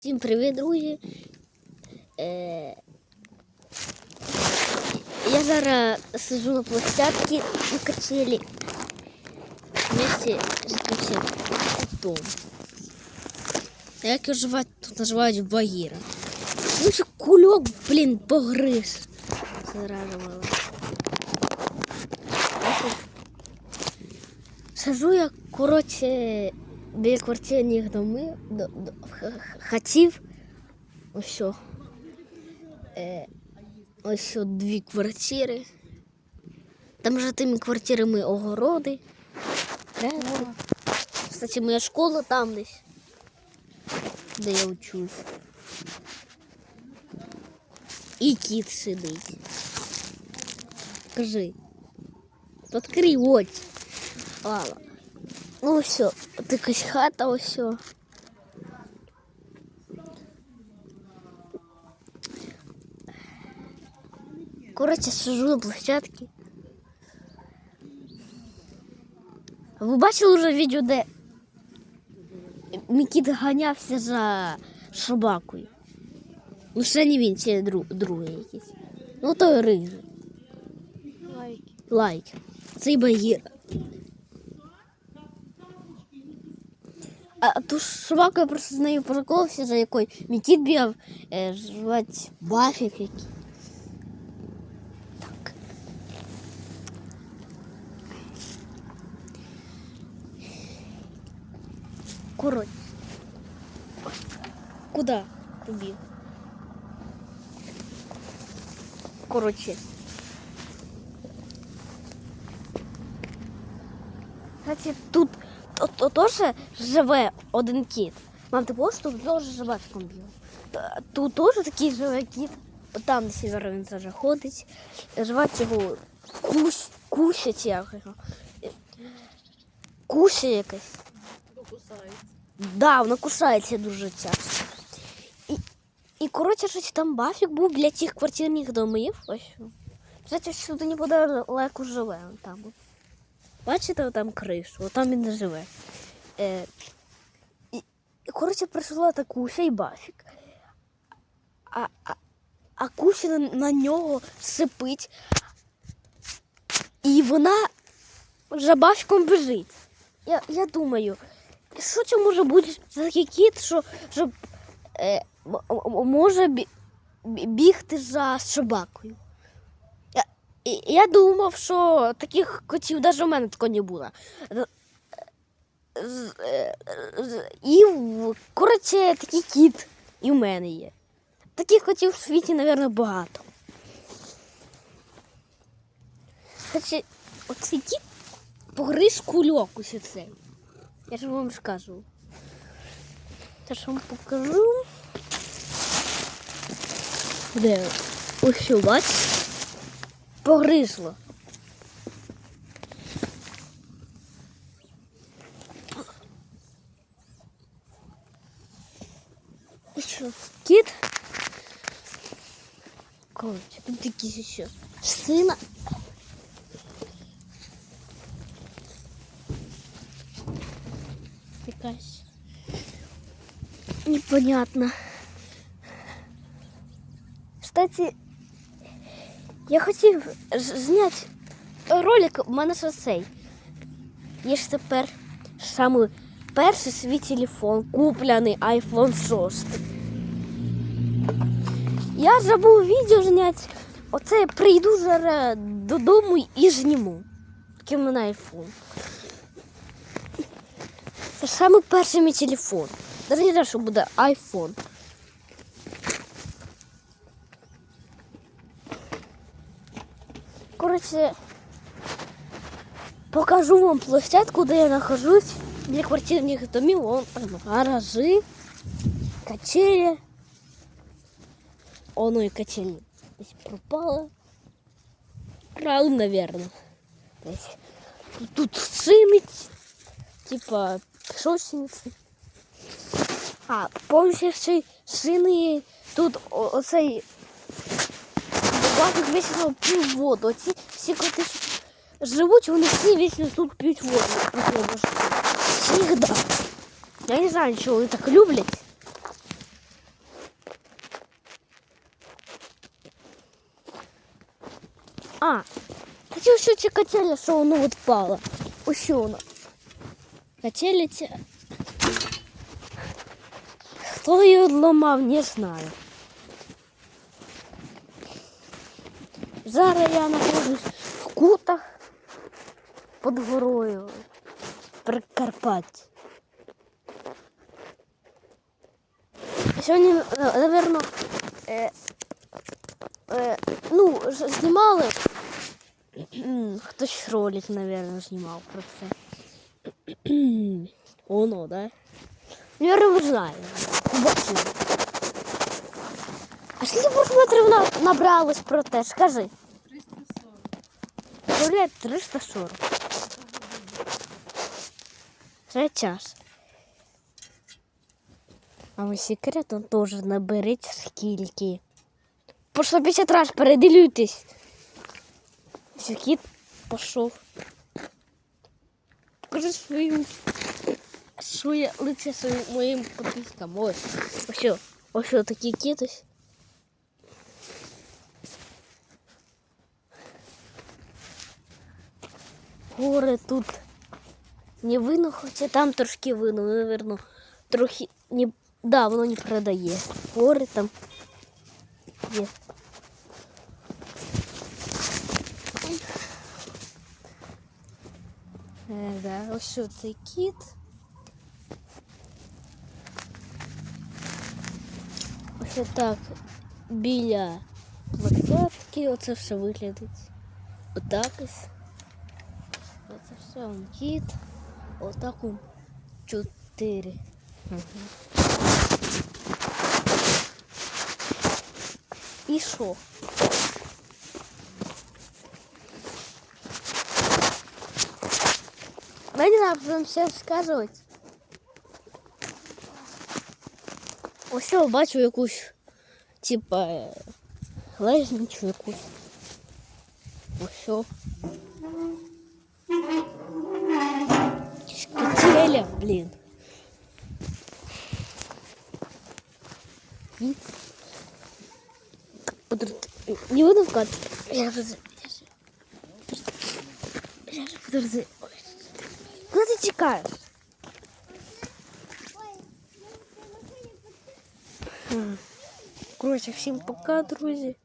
Всім привіт, друзі. Е, я зараз сижу на площадці на качелі вместе з таким котом. Як його звати, тут називають Багіра. Ну що кульок, блін, погриз. Зразу мало. Сижу я, коротше, біля квартирних домів, до, до, хатів. Ось. Е, ось дві квартири. Там же тими квартирами огороди. Кстати, моя школа там десь, де я учусь. І кіт сидить. Кажи. Відкрий очі. Ладно. Ну все, от якась хата, ось. Коротше, сижу на площадці. Ви бачили вже відео, де Микіт ганявся за собакою? Ну, ще не він, це друг, другий якийсь. Ну, той рижий. Лайки. Лайк. Цей багір. А ту ж собаку я просто з нею приколився, за якою мій кіт бігав, е, звати Бафік який. Так. Коротше. Куди побіг? Коротше. Кстати, тут то, то, теж живе один кіт. Мам, ти бачиш, тут теж живе в комбі. Тут теж такий живе кіт. Там на сівер він теж ходить. Звати його Кусь, Куся чи як його. Куся якась. Кусається. Да, вона кусається дуже часто. І, і коротше, щось там бафік був для тих квартирних домів. Ось. Кстати, сюди неподалеку живе. Там. Бачите, там кришу, там він не живе. Е, і, коротше, прийшла та Куся і бафік. А, а, а Куся на, на нього сипить. І вона за бафіком біжить. Я, я думаю, що це може бути за такий кіт, що, що е, може бі, бі- бігти за собакою. Я, думав, що таких котів навіть у мене такого не було. І коротше, такий кіт і в мене є. Таких котів в світі, мабуть, багато. Кстати, оцей кіт погриз кульок ось цей. Я ж вам скажу. Я ж вам покажу. Де? Ось що, бач? Погризло. І що? Кіт? Коротше, тут якісь ще сина. Якась. Непонятно. Кстати, я хотів зняти ролик, у мене ж цей. Є ж тепер саме перший свій телефон, куплений iPhone 6. Я забув відео зняти. Оце я прийду зараз додому і зніму. В мене iPhone. Це саме перший мій телефон. Навіть не знаю, що буде iPhone. Коротше, покажу вам площадку, де я нахожусь для квартирних домів. Вон там гаражі, качелі. Оно і качелі десь пропало. Крали, наверное. Десь. Тут, тут шини, типа пісочниці. А, повністю ще шини тут о- оцей Бабик вечно п'ють воду. Оці всі коти живуть, вони всі вічно тут п'ють воду. всегда. Я не знаю, чего вони так люблять. А, а еще ще ці котеля, що воно відпало. Ось воно. Котеля ці... Хто її відламав, не знаю. Зараз я нахожусь під горою в Прикарпатті. Сьогодні, напевно, е, е, ну, знімали. Хтось ролик, напевно, знімав про це. Воно, да? Наверно, ви знаєте. Бачили. А скільки просмотрів на, набралось про те? Скажи. 340. Говорять 340. Це час. А ви секретом теж наберіть скільки. По 150 раз переділюйтесь. Кіт пішов. Покажи своїм своє лице своїм моїм підпискам. Ось. Ось. Ось такий кіт ось. Гори тут не видно, хоча там трошки видно, наверно, трохи не. Да, воно не продає. Гори там є. Е, да, ось що цей кіт. Ось так біля площадки оце все виглядить. Отак ось. Оце все он кіт. Отак он чотири. І що? Мені треба вам все сказувати. Ось я бачу якусь, типа, е, лежничу якусь. Ось. О. Котеля, блин. М? Подожди, Не буду в кадр. Я же... Я же... Я же... Подожди. Ой. Куда ты текаешь? М. Короче, всім пока, друзі.